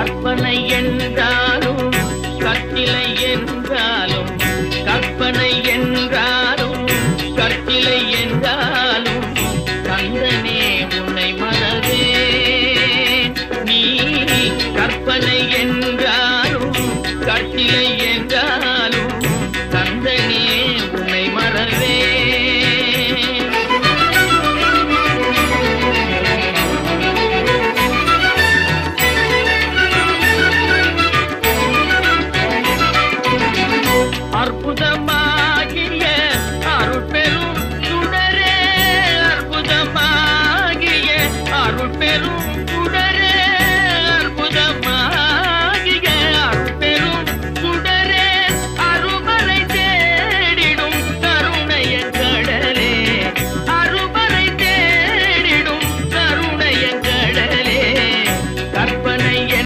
கற்பனை என்றாலும் கத்திலை என்றாலும் கற்பனை என்றாலும் கத்திலை என்றாலும் கந்தனே உன்னை மனதே நீ கற்பனை 보자.